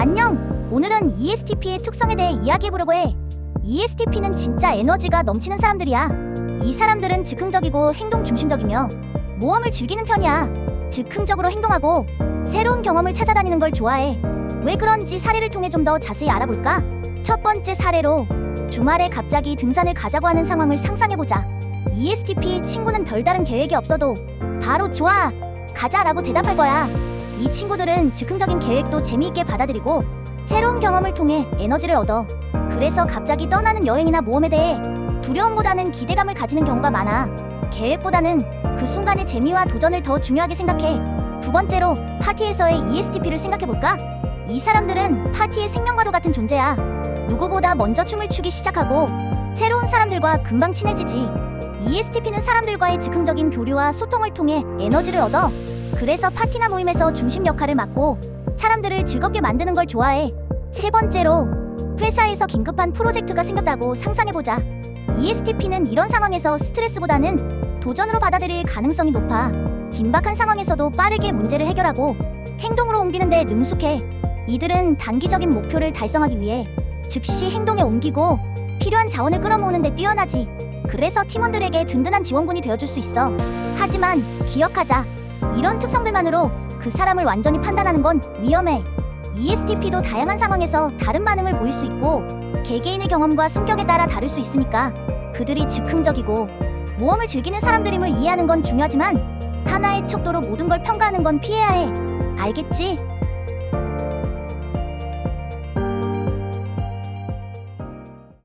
안녕. 오늘은 ESTP의 특성에 대해 이야기해보려고 해. ESTP는 진짜 에너지가 넘치는 사람들이야. 이 사람들은 즉흥적이고 행동 중심적이며 모험을 즐기는 편이야. 즉흥적으로 행동하고 새로운 경험을 찾아다니는 걸 좋아해. 왜 그런지 사례를 통해 좀 더 자세히 알아볼까? 첫 번째 사례로 주말에 갑자기 등산을 가자고 하는 상황을 상상해보자. ESTP 친구는 별다른 계획이 없어도 바로 좋아 가자 라고 대답할 거야. 이 친구들은 즉흥적인 계획도 재미있게 받아들이고 새로운 경험을 통해 에너지를 얻어. 그래서 갑자기 떠나는 여행이나 모험에 대해 두려움보다는 기대감을 가지는 경우가 많아. 계획보다는 그 순간의 재미와 도전을 더 중요하게 생각해. 두 번째로 파티에서의 ESTP를 생각해볼까? 이 사람들은 파티의 생명과도 같은 존재야. 누구보다 먼저 춤을 추기 시작하고 새로운 사람들과 금방 친해지지. ESTP는 사람들과의 즉흥적인 교류와 소통을 통해 에너지를 얻어. 그래서 파티나 모임에서 중심 역할을 맡고 사람들을 즐겁게 만드는 걸 좋아해. 세 번째로 회사에서 긴급한 프로젝트가 생겼다고 상상해보자. ESTP는 이런 상황에서 스트레스보다는 도전으로 받아들일 가능성이 높아. 긴박한 상황에서도 빠르게 문제를 해결하고 행동으로 옮기는데 능숙해. 이들은 단기적인 목표를 달성하기 위해 즉시 행동에 옮기고 필요한 자원을 끌어모으는 데 뛰어나지. 그래서 팀원들에게 든든한 지원군이 되어줄 수 있어. 하지만 기억하자. 이런 특성들만으로 그 사람을 완전히 판단하는 건 위험해. ESTP도 다양한 상황에서 다른 반응을 보일 수 있고 개개인의 경험과 성격에 따라 다를 수 있으니까 그들이 즉흥적이고 모험을 즐기는 사람들임을 이해하는 건 중요하지만 하나의 척도로 모든 걸 평가하는 건 피해야 해. 알겠지?